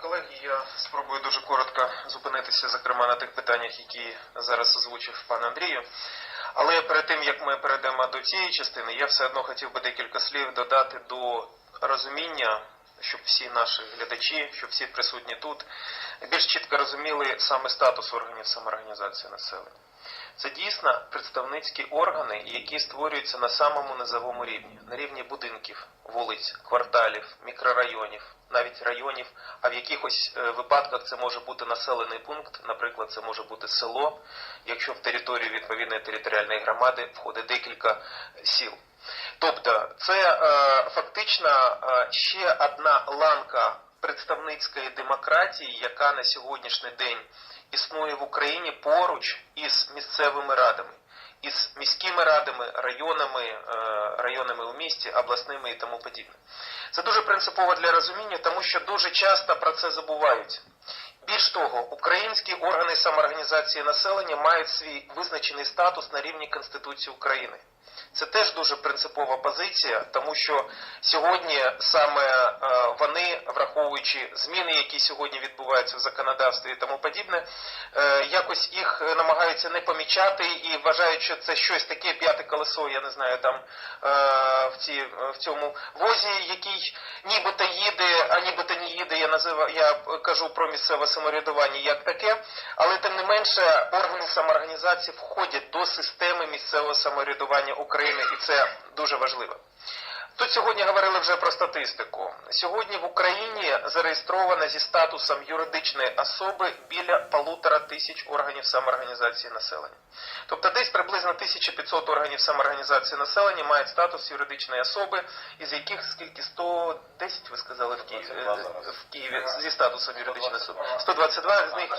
колеги, я спробую дуже коротко зупинитися, зокрема на тих питаннях, які зараз озвучив пан Андрію. Але перед тим як ми перейдемо до цієї частини, я все одно хотів би декілька слів додати до розуміння, щоб всі наші глядачі, щоб всі присутні тут більш чітко розуміли саме статус органів самоорганізації населення. Це дійсно представницькі органи, які створюються на самому низовому рівні, на рівні будинків, вулиць, кварталів, мікрорайонів, навіть районів. А в якихось е, випадках це може бути населений пункт, наприклад, це може бути село, якщо в територію відповідної територіальної громади входить декілька сіл. Тобто, це е, фактично е, ще одна ланка представницької демократії, яка на сьогоднішній день існує в Україні поруч із місцевими радами, із міськими радами, районами, е, районами у місті, обласними і тому подібне. Це дуже принципово для розуміння, тому що дуже часто про це забувають. Більш того, українські органи самоорганізації населення мають свій визначений статус на рівні Конституції України. Це теж дуже принципова позиція, тому що сьогодні саме е, вони, враховуючи зміни, які сьогодні відбуваються в законодавстві і тому подібне, е, якось їх намагаються не помічати і вважають, що це щось таке п'яте колесо, я не знаю, там е, в, ці, в цьому возі, який нібито їде, а нібито не їде. Я називаю, я кажу про місцеве самоврядування як таке, але тим не менше органи самоорганізації входять до системи місцевого самоврядування України, і це дуже важливо. Тут сьогодні говорили вже про статистику. Сьогодні в Україні зареєстровано зі статусом юридичної особи біля полутора тисяч органів самоорганізації населення. Тобто десь приблизно 1500 органів самоорганізації населення мають статус юридичної особи, із яких скільки 110, ви сказали в Києві, в Києві зі статусом юридичної особи. 122 з них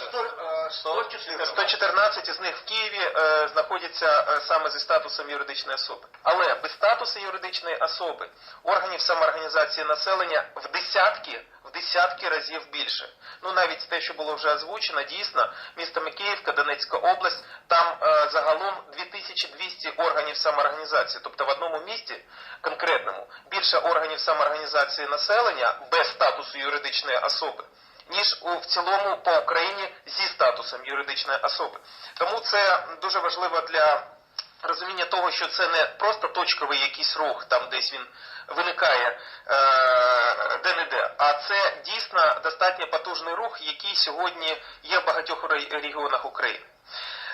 114 із них в Києві е, знаходяться е, саме зі статусом юридичної особи. Але без статусу юридичної особи органів самоорганізації населення в десятки в десятки разів більше. Ну навіть те, що було вже озвучено, дійсно, місто Микіївка, Донецька область, там е, загалом 2200 органів самоорганізації. Тобто в одному місті конкретному більше органів самоорганізації населення без статусу юридичної особи ніж у в цілому по Україні зі статусом юридичної особи. Тому це дуже важливо для розуміння того, що це не просто точковий якийсь рух, там десь він виникає е, де-не-де, а це дійсно достатньо потужний рух, який сьогодні є в багатьох регіонах України.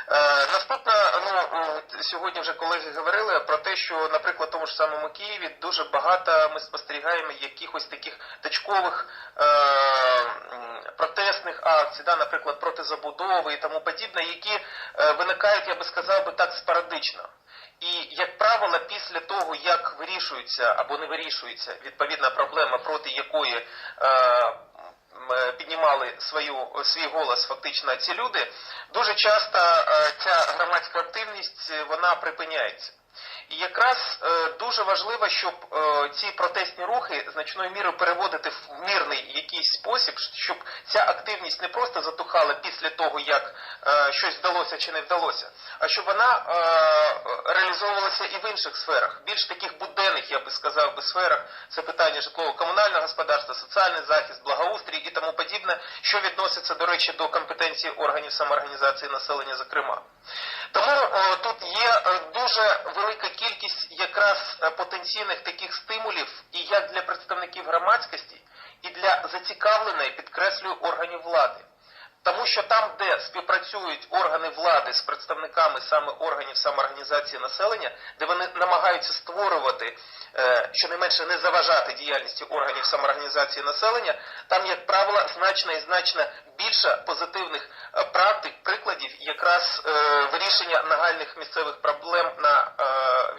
Е, Наступно, ну сьогодні вже колеги говорили про те, що, наприклад, в тому ж самому Києві дуже багато ми спостерігаємо якихось таких точкових е, протестних акцій, да, наприклад, проти забудови і тому подібне, які е, виникають, я би сказав би так, спорадично. І, як правило, після того, як вирішується або не вирішується відповідна проблема, проти якої е, е, піднімали свою свій голос фактично ці люди, дуже часто е, ця громадська активність е, вона припиняється. І якраз е, дуже важливо, щоб е, ці протестні рухи значною мірою переводити в мирний якийсь спосіб, щоб ця активність не просто затухала після того, як е, щось вдалося чи не вдалося, а щоб вона е, реалізовувалася і в інших сферах, більш таких буденних, я би сказав, би сферах. Це питання житлово-комунального господарства, соціальний захист, благоустрій і тому подібне, що відноситься, до речі, до компетенції органів самоорганізації населення, зокрема. Тому о, тут є е, дуже велика кількість якраз е, потенційних таких стимулів і як для представників громадськості, і для зацікавленої, підкреслюю, органів влади. Тому що там, де співпрацюють органи влади з представниками саме органів самоорганізації населення, де вони намагаються створювати, е, щонайменше не заважати діяльності органів самоорганізації населення, там, як правило, значно і значно більше позитивних е, практик, прикладів якраз е, вирішення нагальних місцевих проблем на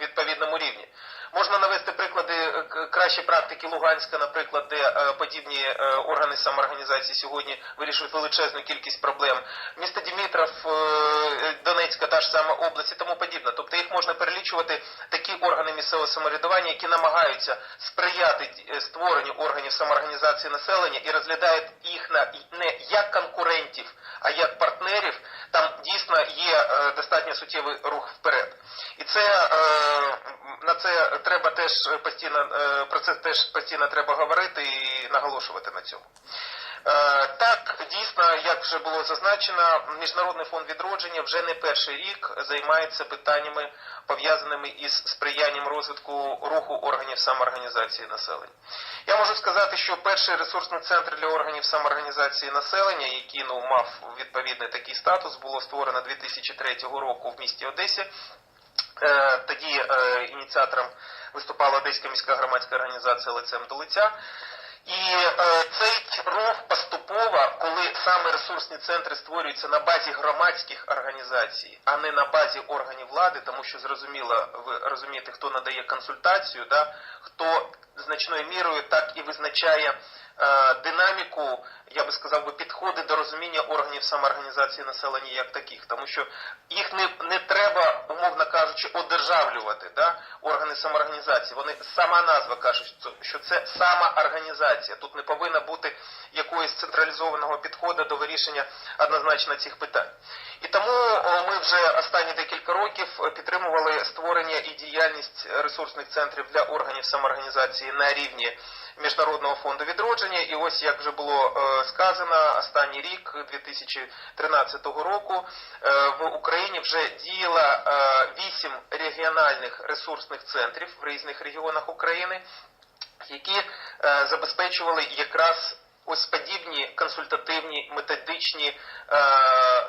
відповідному рівні. Можна навести приклади е, кращі практики Луганська, наприклад, де е, подібні е, органи самоорганізації сьогодні вирішують величезну кількість проблем. Місто Дімітров, Донецька, та ж сама область і тому подібне. Тобто їх можна перелічувати органи місцевого самоврядування, які намагаються сприяти е, створенню органів самоорганізації населення і розглядають їх на не як конкурентів, а як партнерів. Там дійсно є е, достатньо суттєвий рух вперед. І це е, на це треба теж постійно про це теж постійно треба говорити і наголошувати на цьому. Е, як вже було зазначено, Міжнародний фонд відродження вже не перший рік займається питаннями, пов'язаними із сприянням розвитку руху органів самоорганізації населення. Я можу сказати, що перший ресурсний центр для органів самоорганізації населення, який ну, мав відповідний такий статус, було створено 2003 року в місті Одесі. Е, Тоді е, ініціатором виступала Одеська міська громадська організація лицем до лиця. І е, цей рух поступово, коли саме ресурсні центри створюються на базі громадських організацій, а не на базі органів влади, тому що зрозуміло, ви розумієте, хто надає консультацію, да, хто значною мірою так і визначає е, динаміку, я би сказав би, підходи до розуміння органів самоорганізації населення як таких, тому що їх не, не треба, умовно чи одержавлювати да, органи самоорганізації. Вони сама назва каже, що це самоорганізація. Тут не повинна бути якоїсь централізованого підходу до вирішення однозначно цих питань. І тому ми вже останні декілька років е, підтримували створення і діяльність ресурсних центрів для органів самоорганізації на рівні міжнародного фонду відродження. І ось як вже було е, сказано, останній рік 2013 року е, в Україні вже діяла вісім. 8 регіональних ресурсних центрів в різних регіонах України, які е, забезпечували якраз ось подібні консультативні методичні е,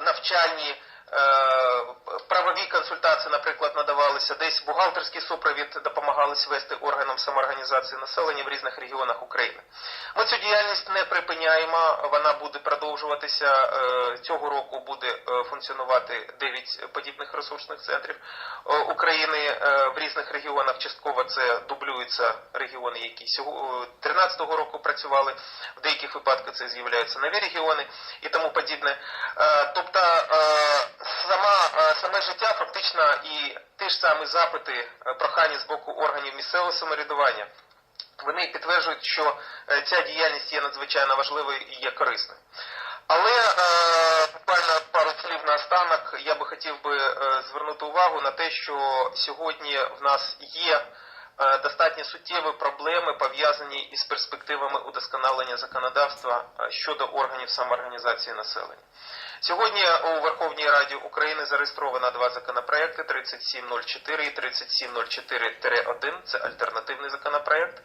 навчальні е, Правові консультації, наприклад, надавалися десь бухгалтерський супровід допомагались вести органам самоорганізації населення в різних регіонах України. Ми цю діяльність не припиняємо, вона буде продовжуватися. Е, Цього року буде е, функціонувати 9 подібних ресурсних центрів України в різних регіонах. Частково це дублюються регіони, які сього- е, 13-го року працювали. В деяких випадках це з'являються нові регіони і тому подібне. Тобто сама, е, саме життя фактично і ті ж самі запити, е, прохання з боку органів місцевого самоврядування. Вони підтверджують, що е, ця діяльність є надзвичайно важливою і є корисною. Але е, буквально пару слів на останок я би хотів би звернути увагу на те, що сьогодні в нас є достатньо суттєві проблеми пов'язані із перспективами удосконалення законодавства щодо органів самоорганізації населення. Сьогодні у Верховній Раді України зареєстровано два законопроекти 3704 і 3704-1. Це альтернативний законопроект.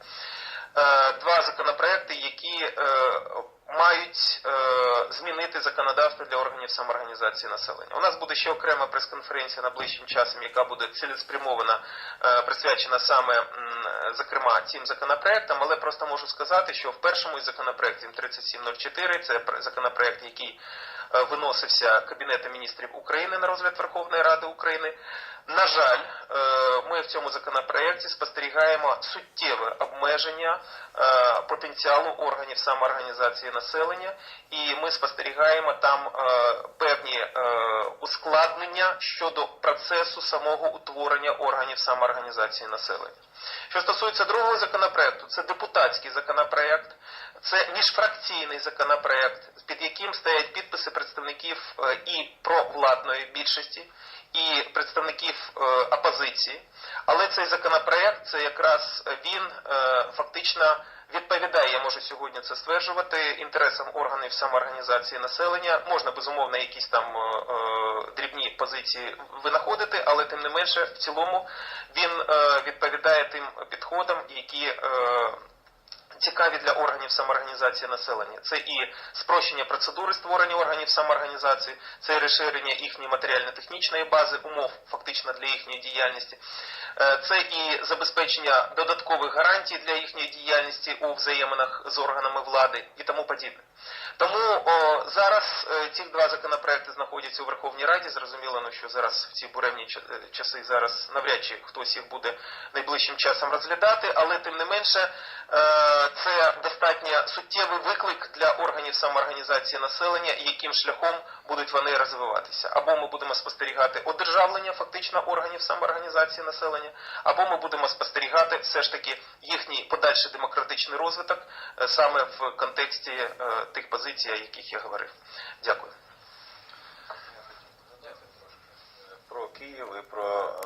Е, Два законопроекти, які е, мають е, змінити законодавство для органів самоорганізації населення. У нас буде ще окрема прес-конференція найближчим часом, яка буде цілеспрямована, присвячена саме зокрема цим законопроектам, але просто можу сказати, що в першому із законопроектів 3704, це пр- законопроект, який виносився Кабінетом міністрів України на розгляд Верховної Ради України. На жаль, е, ми в цьому законопроекті спостерігаємо суттєве обмеження е, потенціалу органів самоорганізації населення, і ми спостерігаємо там е, певні е, ускладнення щодо процесу самого утворення органів самоорганізації населення. Що стосується другого законопроекту, це депутатський законопроект, це міжфракційний законопроект, під яким стоять підписи представників е, і провладної більшості, і представників е, опозиції. Але цей законопроект це якраз він е, фактично відповідає, я можу сьогодні це стверджувати, інтересам органів самоорганізації населення. Можна безумовно якісь там е, дрібні позиції винаходити, але тим не менше в цілому він відповідає тим підходам, які. Цікаві для органів самоорганізації населення. Це і спрощення процедури створення органів самоорганізації, це і розширення їхньої матеріально-технічної бази, умов фактично для їхньої діяльності, Е, це і забезпечення додаткових гарантій для їхньої діяльності у взаєминах з органами влади і тому подібне. Тому о, зараз е, ці два законопроекти знаходяться у Верховній Раді. Зрозуміло, ну що зараз в ці буремні е, часи зараз навряд чи хтось їх буде найближчим часом розглядати, але тим не менше е, це достатньо суттєвий виклик для органів самоорганізації населення, яким шляхом будуть вони розвиватися. Або ми будемо спостерігати одержавлення фактично органів самоорганізації населення, або ми будемо спостерігати все ж таки їхній подальший демократичний розвиток е, саме в контексті е, тих позицій, о яких я говорив. Дякую. про Київ і про